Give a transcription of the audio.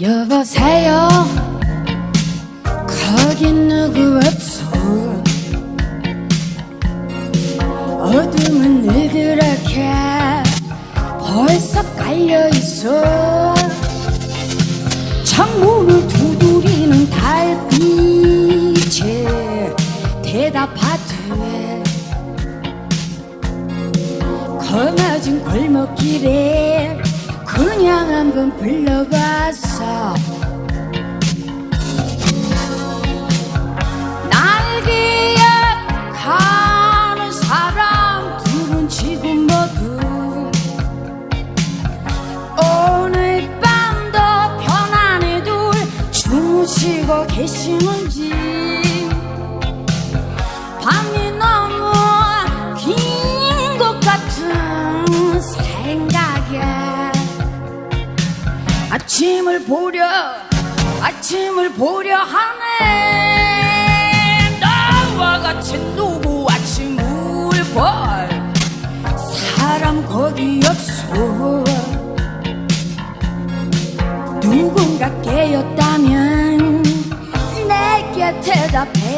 여보세요? 거긴 누구 없어? 어둠은 느그렇게 벌써 깔려있어? 창문을 두드리는 달빛에 대답하되 거나진 골목길에 그냥 한번 불러봤어 주무시고 계시는지. 밤이 너무 긴 것 같은 생각에 아침을 보려 아침을 보려 하네. 나와 같이 누구 아침을 볼 사람 거기 없어. 누군가 깨었다 tear pain